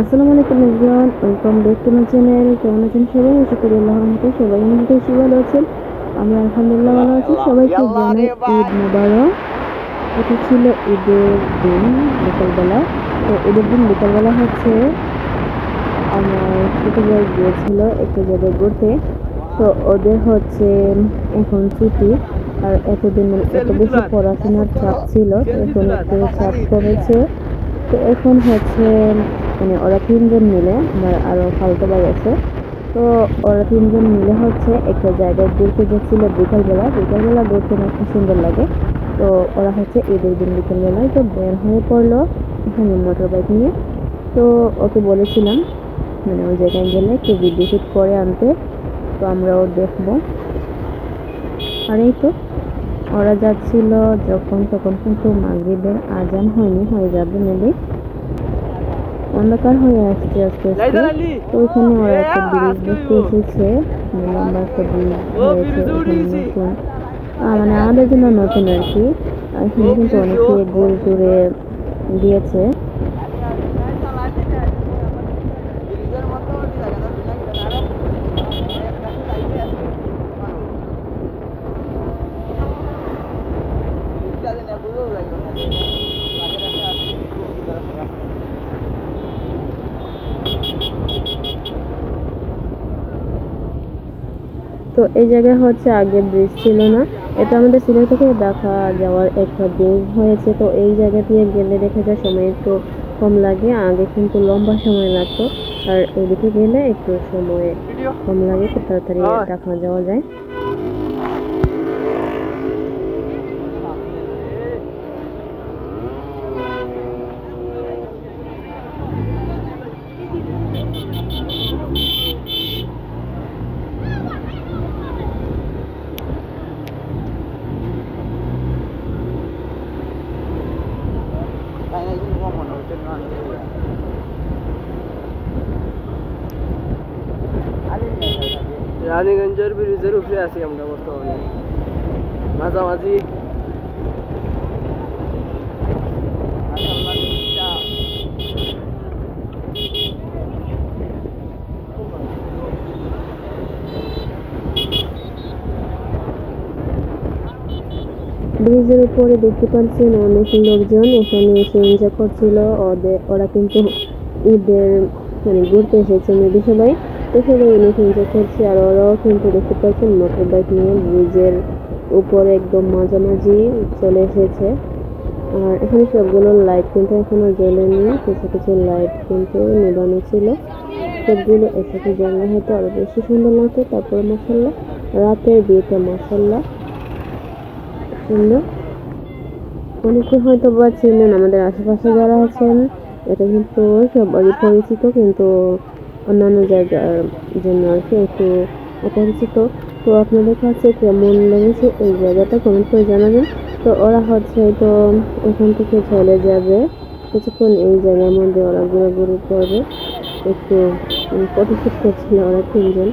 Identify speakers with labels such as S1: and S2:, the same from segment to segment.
S1: আসসালামু আলাইকুম everyone welcome back to my channel. কেমন আছেন সবাই? আশা করি আল্লাহর রহমতে সবাই আমাদের বেশি ভালো আছেন। আমরা আলহামদুলিল্লাহ ভালো আছি। সবাইকে জানাই ঈদ মুবারক। এটা ছিল ঈদের দিন বিকালবেলা। তো ঈদের দিন বিকালবেলা হচ্ছে আমার ছোটো ভাই গিয়েছিল একটা জায়গায় ঘুরতে। তো ওদের হচ্ছে এখন ছুটি। আর এতদিন এত বেশি পড়াশোনার চাপ ছিল এখন একটু চাপ কমেছে। তো এখন হচ্ছে মানে ওরা তিনজন মিলে আমার আরও ফালতু ভাই আছে। তো ওরা তিনজন মিলে হচ্ছে একটা জায়গায় ঘুরতে যাচ্ছিল বিকালবেলা। বিকালবেলা ঘুরতে না খুব সুন্দর লাগে। তো ওরা হচ্ছে ঈদের দিন বিকালবেলায় তো বের হয়ে পড়ল এখানে মোটর বাইক নিয়ে। তো ওকে বলেছিলাম মানে ওই জায়গায় গেলে ভিডিও শুট করে আনতে। তো আমরাও দেখব। আর এই তো, ওরা যাচ্ছিল যখন তখন কিন্তু মাগরিবের আজান হয়নি, হয়ে যাবে মেবি অন্ধকার হয়ে আসছে আস্তে আস্তে তো ওইখানে ওরা একটা ব্রিজ দেখতে এসেছে। আমরা লম্বা একটা ব্রিজ হয়েছে মানে আমাদের জন্য নতুন আর কি। আর এখানে কিন্তু অনেকে গোল টুরে দিয়েছে তো এই জায়গায় হচ্ছে আগে ব্রিজ ছিল না। এটা আমাদের সিলেট থেকে দেখা যাওয়ার একটা ব্রিজ হয়েছে। তো এই জায়গা দিয়ে গেলে দেখা যায় সময় একটু কম লাগে আগে কিন্তু লম্বা সময় লাগতো। আর এদিকে গেলে একটু সময় কম লাগে খুব তাড়াতাড়ি দেখা যাওয়া যায়।
S2: রানীগঞ্জের ব্রিজের উপরে আছি আমরা বর্তমানে মাঝামাঝি
S1: ব্রিজের উপরে দেখতে পাচ্ছেন অনেক লোকজন, এখানে এসে এনজয় করছিল, ওদের, ওরা কিন্তু ঈদের মানে ঘুরতে এসেছে মেবি সবাই। তো সবাই অনেক এনজয় করছে, আর ওরাও কিন্তু দেখতে পাচ্ছেন মোটর বাইক নিয়ে ব্রিজের উপরে একদম মাঝামাঝি চলে এসেছে। আর এখানে সবগুলো লাইট কিন্তু এখনও জ্বলেনি, কিছু কিছু লাইট কিন্তু নেবানো ছিল। সবগুলো একসাথে জ্বালা হয়তো আরও বেশি সুন্দর লাগতো, তারপরে মশলা রাতের বিয়েতে মশলা সুন্দর অনেকে হয়তো বা চিনেন আমাদের আশেপাশে যারা আছেন, এটা কিন্তু সবারই পরিচিত, কিন্তু অন্যান্য জায়গার জন্য আর কি একটু অপরিচিত। তো আপনাদের কাছে কেমন লেগেছে এই জায়গাটা কমেন্ট করে জানাবেন। তো ওরা হচ্ছে তো এখান থেকে চলে যাবে। কিছুক্ষণ এই জায়গার মধ্যে ওরা ঘোরাঘুরি করবে। একটু ফটোশ্যুট করছিল ওরা তিনজন।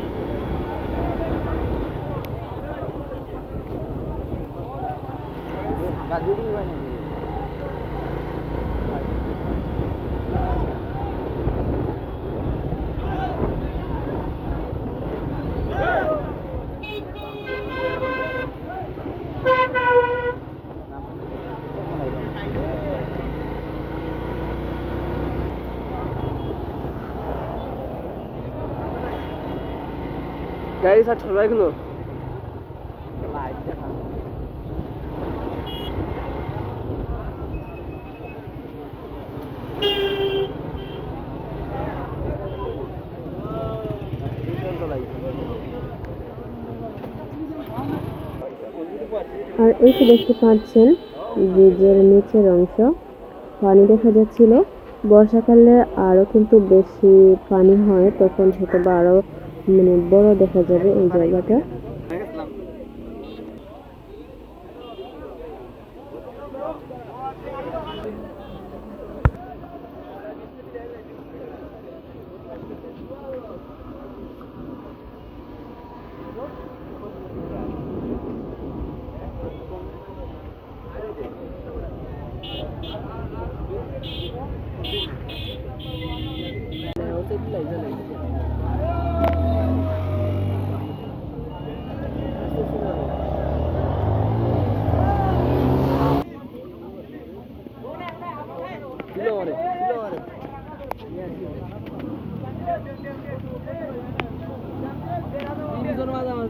S2: গাড়ি
S1: আর এই তো দেখতে পাচ্ছেন, ব্রিজের নিচের অংশ। পানি দেখা যাচ্ছিল। বর্ষাকালে আরও কিন্তু বেশি পানি হয়, তখন হয়তো বা
S2: আরও
S3: من البلد حزب إجابتك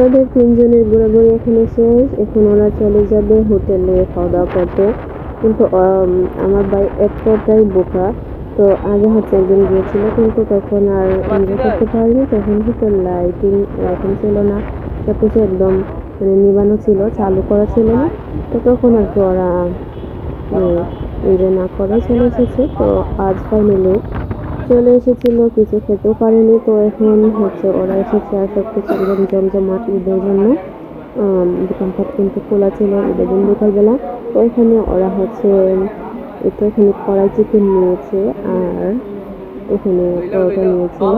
S1: তাদের তিনজনের ঘোরাঘুরি এখানে শেষ। এখন ওরা চলে যাবে হোটেলে খাওয়া দাওয়া করতে। কিন্তু আমার ভাই এতটাই বোকা। তো আগে হচ্ছে একদিন গিয়েছিল, কিন্তু তখন আর এনজয় করতে পারিনি। তখন হচ্ছে লাইটিং লাইটিং ছিল না। সব কিছু একদম মানে নিবানো ছিল, চালু করা ছিল না। তো তখন আর কি ওরা এনজয় না করে চলে এসেছে। তো আজ ফাইনালি চলে এসেছিল, কিছু খেতেও পারেনি, তো এখন হচ্ছে ওরা এসেছে আর সব কিছু একদম জমজমাট ঈদের জন্য। দোকানপাট কিন্তু খোলা ছিল ঈদের দিন বিকালবেলা। তো এখানে ওরা হচ্ছে এটা এখানে কড়াই চিকেন নিয়েছে আর এখানে পরোটা নিয়েছিল।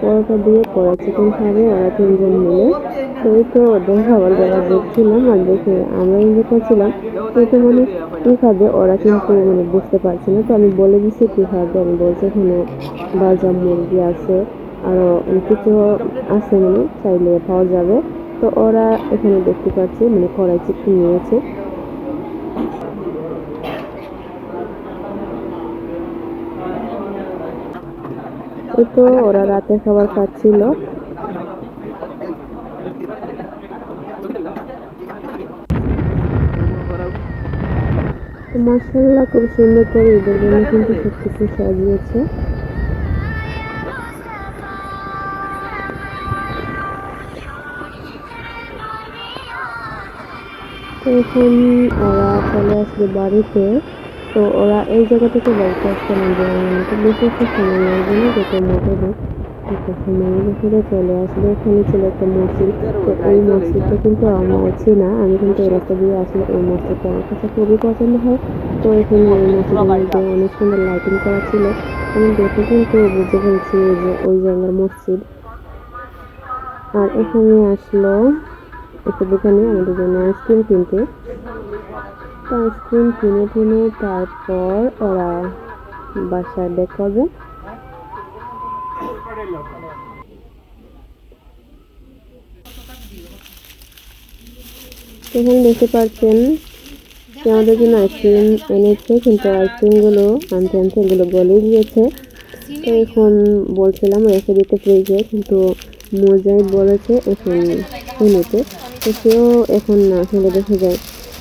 S1: পরোটা দিয়ে কড়াই চিকেন খাবে ওরা তিনজন মিলে তো তো ওদের খাবার যারা দেখছিলাম আর দেখে আমরা এনজয় করছিলাম তো এটা মানে কী খাবে? ওরা কিন্তু মানে বুঝতে পারছে না। তো আমি বলে দিচ্ছি কী খাবে? আমি বলছি এখানে বাজা মুরগি আছে আরও কিছু আছে মানে চাইলে পাওয়া যাবে। তো ওরা এখানে দেখতে পাচ্ছি মানে কড়াই চিকেন নিয়েছে। এই তো ওরা রাতের খাবার খাচ্ছিল। মার্শাল্লাহ খুব সুন্দর করে ঈদের জন্য কিন্তু সব কিছু সাজিয়েছে। এখন ওরা চলে আসবে বাড়িতে। তো ওরা এই জায়গা থেকে বাড়িতে আসতে না যে তো বেশি একটা সময় না যেটা মোটে একটা সময়ের ভিতরে চলে আসবে এখানে ছিল একটা মসজিদ। তো এই মসজিদটা কিন্তু আমার চেনা আমি কিন্তু এই রাস্তা দিয়ে আসলে এই মসজিদটা আমার কাছে খুবই পছন্দ হয়। তো এখানে এই মসজিদের মধ্যে অনেক সুন্দর লাইটিং করা ছিল। আমি দেখে কিন্তু বুঝতে পেরেছি যে ওই জায়গার মসজিদ। আর এখানে আসলো একটা দোকানে, আমাদের জন্য আইসক্রিম কিনতে। আইসক্রিম কিনে টিনে তারপর ওরা বাসায় করবে এখানে দেখতে পাচ্ছেন সে আমাদের জন্য আইসক্রিম এনেছে, কিন্তু আইসক্রিমগুলো আনতে আনতে এগুলো গলে গিয়েছে। তো এখন বলছিলাম রেখে দিতে ফ্রিজে, কিন্তু মোজাই বলেছে এখন নিতে তো সেও এখন না খেলে দেখে যায়।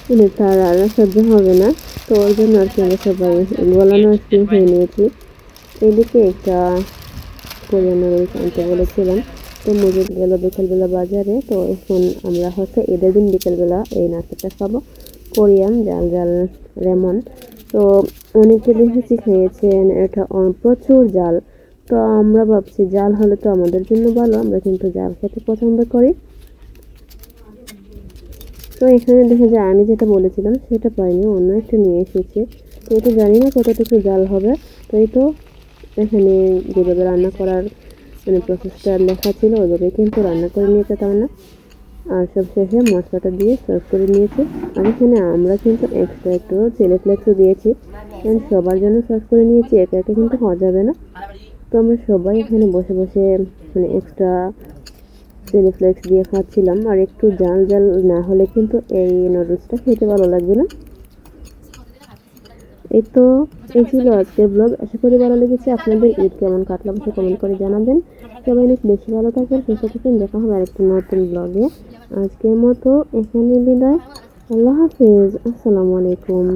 S1: মানে তার আর সহ্য হবে না। তো ওর জন্য আর কি আমরা সবাই গলানো আইসক্রিম খেয়ে নিয়েছি এদিকে একটা কোরিয়ান আনতে বলেছিলাম। তো মজুদ গেল বিকেলবেলা বাজারে। তো এখন আমরা হচ্ছে ঈদের দিন বিকেলবেলা এই নাস্তাটা খাব। কোরিয়ান জাল জাল লেমন। তো অনেকে দেখেছি খেয়েছেন, এটা প্রচুর জাল। তো আমরা ভাবছি জাল হলে তো আমাদের জন্য ভালো, আমরা কিন্তু জাল খেতে পছন্দ করি। তো এখানে দেখা যায় আমি যেটা বলেছিলাম, সেটা পাইনি, অন্য একটা নিয়ে এসেছি। তো এটা জানি না কতটুকু জাল হবে। তো এই তো এখানে যেভাবে রান্না করার মানে প্রসেসটা লেখা ছিল, ওইভাবে কিন্তু রান্না করে নিয়েছে তার না। আর সব শেষে মশলাটা দিয়ে সার্ভ করে নিয়েছি। আর এখানে আমরা কিন্তু এক্সট্রা একটু চিলি ফ্লেক্সও দিয়েছি। কারণ সবার জন্য সার্ভ করে নিয়েছি, একা একা কিন্তু খাওয়া যাবে না। তো আমরা সবাই এখানে বসে বসে মানে এক্সট্রা চিলি ফ্লেক্স দিয়ে খাচ্ছিলাম, আর একটু জাল জাল না হলে কিন্তু এই নুডলসটা খেতে ভালো লাগবে না। এই তো, এই ছিল আজকের ব্লগ আশা করি ভালো লেগেছে। আপনাদের ঈদ কেমন কাটলো অবশ্যই কমেন্ট করে জানাবেন। সবাই অনেক বেশি ভালো থাকবেন, সুস্থ থাকবেন। দেখা হবে আরেকটা নতুন ব্লগে আজকের মতো এখানে বিদায়। আল্লাহ হাফিজ। আসসালামু আলাইকুম।